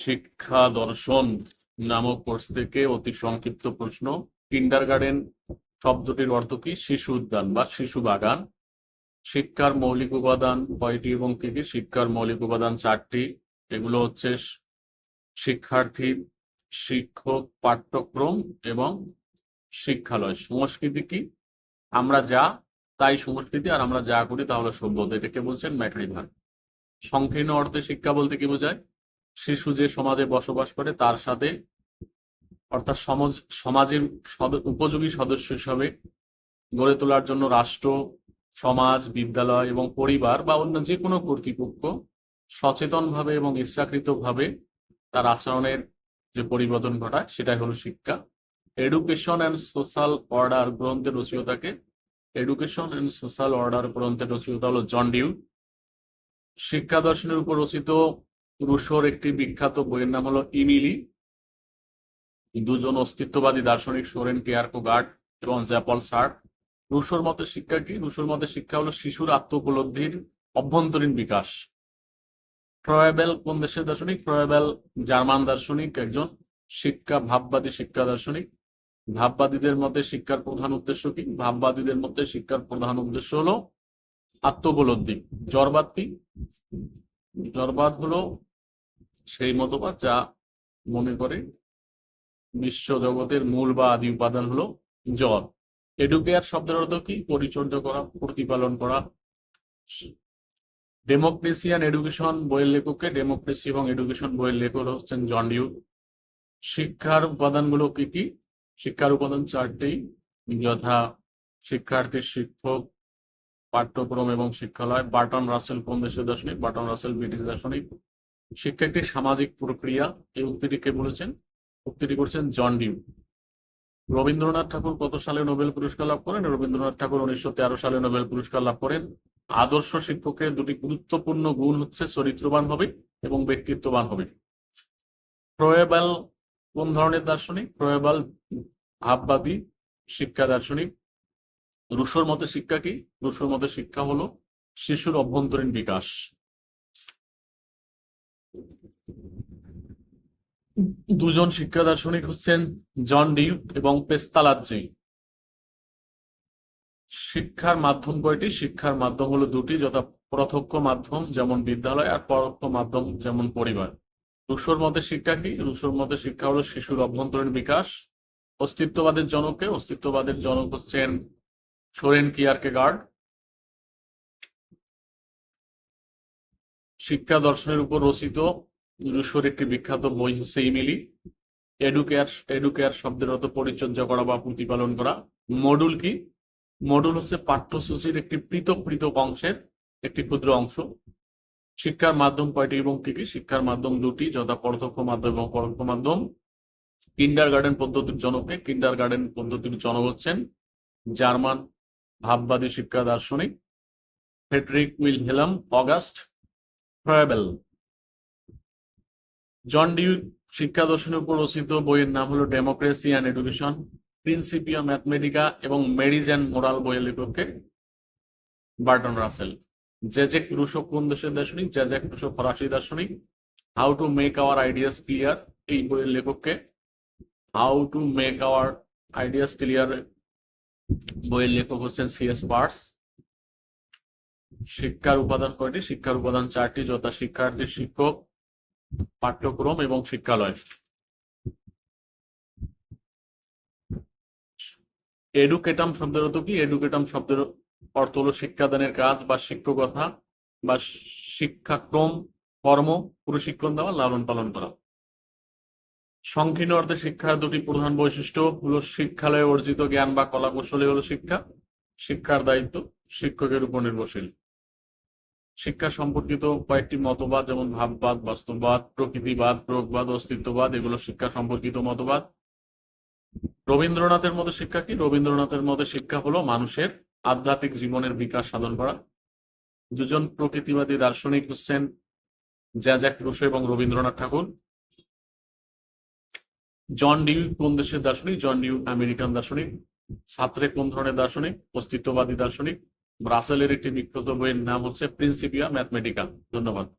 শিক্ষা দর্শন নামক কোর্স থেকে অতি সংক্ষিপ্ত প্রশ্ন। কিন্ডার গার্ডেন শব্দটির অর্থ কি? শিশু উদ্যান বা শিশু বাগান। শিক্ষার মৌলিক উপাদান কয়টি এবং কি কি? শিক্ষার মৌলিক উপাদান চারটি। এগুলো হচ্ছে শিক্ষার্থী, শিক্ষক, পাঠ্যক্রম এবং শিক্ষালয়। সংস্কৃতি কি? আমরা যা, তাই সংস্কৃতি, আর আমরা যা করি তাহলে সভ্যতা এটাকে বলছেন? ম্যাট্রিভার সংকীর্ণ অর্থে শিক্ষা বলতে কি বোঝায়? শিশু যে সমাজে বসবাস করে, তার সাথে অর্থাৎ সমাজ, সমাজের উপযোগী সদস্য হিসাবে গড়ে তোলার জন্য রাষ্ট্র, সমাজ, বিদ্যালয় এবং পরিবার বা অন্য যে কোনো কর্তৃপক্ষ সচেতনভাবে এবং ইচ্ছাকৃতভাবে তার আচরণের যে পরিবর্তন ঘটায়, সেটাই হলো শিক্ষা। এডুকেশন অ্যান্ড সোশ্যাল অর্ডার গ্রন্থের রচয়িতাকে এডুকেশন অ্যান্ড সোশ্যাল অর্ডার গ্রন্থের রচয়িতা হলো জন ডিউ শিক্ষা দর্শনের উপর রচিত রুশোর একটি বিখ্যাত বইয়ের নাম হলো ইমিলি। দুজন অস্তিত্ববাদী দার্শনিক, সোরেন কেয়ারকোগার্ড এবং জ্যাপল সার্ট রুশোর মতে শিক্ষা কি? রুশোর মতে শিক্ষা হলো শিশুর আত্ম উপলব্ধির অভ্যন্তরীণ বিকাশ। ফ্রয়েবেল কোন দেশের দার্শনিক? ফ্রয়েবেল জার্মান দার্শনিক, একজন শিক্ষা, ভাববাদী শিক্ষা দার্শনিক। ভাববাদীদের মতে শিক্ষার প্রধান উদ্দেশ্য কি? ভাববাদীদের মধ্যে শিক্ষার প্রধান উদ্দেশ্য হলো আত্ম উপলব্ধি জড়বাদ কি? জড়বাদ হলো সেই মতবাদ যা মনে করে বিশ্ব জগতের মূল বা আদি উপাদান হলো জল। এডুকেয়ার শব্দের অর্থ কি? পরিচর্যা করা, প্রতিপালন করা। ডেমোক্রেসি অ্যান্ড এডুকেশন বইয়ের লেখককে ডেমোক্রেসি এবং এডুকেশন বইয়ের লেখক হচ্ছেন জন ডিউ। শিক্ষার উপাদানগুলো কি কি? শিক্ষার উপাদান চারটি, যথা শিক্ষার্থী শিক্ষক, পাঠ্যক্রম এবং শিক্ষালয়। বার্টন রাসেল কোন দেশের দার্শনিক? বার্টন রাসেল ব্রিটিশ দার্শনিক। শিক্ষা একটি সামাজিক প্রক্রিয়া এই উক্তিটি কে বলেছেন? উক্তিটি করছেন জন ডিউ। রবীন্দ্রনাথ ঠাকুর কত সালে নোবেল পুরস্কার লাভ করেন? রবীন্দ্রনাথ ঠাকুর উনিশশো তেরো সালে নোবেল পুরস্কার লাভ করেন। আদর্শ শিক্ষকের দুটি গুরুত্বপূর্ণ গুণ হচ্ছে চরিত্রবান হবে এবং ব্যক্তিত্ববান হবে। প্রয়েবাল কোন ধরনের দার্শনিক? প্রয়েবাল ভাববাদী, শিক্ষা দার্শনিক। রুশোর মতে শিক্ষা কি? রুশোর মতে শিক্ষা হলো শিশুর অভ্যন্তরীণ বিকাশ। দুজন শিক্ষা দার্শনিক হচ্ছেন জন ডিউ এবং পেস্তালাজ্জি শিক্ষার মাধ্যম কয়টি? শিক্ষার মাধ্যম হলো দুটি, যথা প্রত্যক্ষ মাধ্যম যেমন বিদ্যালয় আর পরোক্ষ মাধ্যম যেমন পরিবার। রুশোর মতে শিক্ষা কি? রুশোর মতে শিক্ষা হলো শিশুর অভ্যন্তরীণ বিকাশ। অস্তিত্ববাদের জনকে অস্তিত্ববাদের জনক হচ্ছেন সোরেন কিয়ারকে গার্ড শিক্ষা দর্শনের উপর রচিত রুশোর একটি বিখ্যাত বই হচ্ছে ইমিলি এডুকেয়ার এডুকেয়ার শব্দের অর্থ পরিচর্যা করা বা প্রতিপালন করা। মডুল কি? মডুল হচ্ছে পাঠ্যসূচির একটি পৃথক পৃথক অংশের একটি ক্ষুদ্র অংশ। শিক্ষার মাধ্যম কয়টি এবং কি কি? শিক্ষার মাধ্যম দুটি, যথা প্রত্যক্ষ মাধ্যম এবং পরোক্ষ মাধ্যম। কিন্ডার গার্ডেন পদ্ধতির জনকে কিন্ডার গার্ডেন পদ্ধতির জনক হচ্ছেন জার্মান ভাববাদী শিক্ষা দার্শনিক Friedrich Wilhelm August Froebel John Dewey শিক্ষা দর্শনের উপর রচিত বইয়ের নাম হলো democracy and education principia mathematica এবং মেরিজ অ্যান্ড মোরাল বইয়ের লেখককে বার্টন রাসেল। জেজেক রুশো কোন দেশের দার্শনিক জেজেক রুশো ফরাসি দার্শনিক how to make our ideas clear এই বইয়ের লেখককে how to make our ideas clear বইয়ের লেখক হচ্ছেন সিএস পার্স শিক্ষার উপাদান কয়টি? শিক্ষার উপাদান চারটি, যথা শিক্ষার্থী শিক্ষক পাঠ্যক্রম এবং শিক্ষালয়। এডুকেটাম শব্দের অর্থ কি? এডুকেটাম শব্দের অর্থ হলো শিক্ষাদানের কাজ বা শিক্ষকতা বা শিক্ষাক্রম, কর্ম, প্রশিক্ষণ দেওয়া, লালন পালন করা। সংকীর্ণ অর্থে শিক্ষার দুটি প্রধান বৈশিষ্ট্য হলো শিক্ষালয়ে অর্জিত জ্ঞান বা কলা কৌশলী হলো শিক্ষা। শিক্ষার দায়িত্ব শিক্ষকের উপর নির্ভরশীল। শিক্ষা সম্পর্কিত কয়েকটি মতবাদ, যেমন ভাববাদ, বাস্তববাদ, প্রকৃতিবাদ প্রয়োগবাদ অস্তিত্ববাদ, এগুলো শিক্ষা সম্পর্কিত মতবাদ। রবীন্দ্রনাথের মতে শিক্ষা কি? রবীন্দ্রনাথের মতে শিক্ষা হলো মানুষের আধ্যাত্মিক জীবনের বিকাশ সাধন করা। দুজন প্রকৃতিবাদী দার্শনিক হচ্ছেন জ্যাজ্যাক রুশো এবং রবীন্দ্রনাথ ঠাকুর। জন ডিউ কোন দেশের দার্শনিক? জন ডিউ আমেরিকান দার্শনিক। ছাত্রে কোন ধরনের দার্শনিক? অস্তিত্ববাদী দার্শনিক। রাসেলের একটি বিখ্যাত বইয়ের নাম হচ্ছে প্রিন্সিপিয়া ম্যাথমেটিক্যাল। ধন্যবাদ।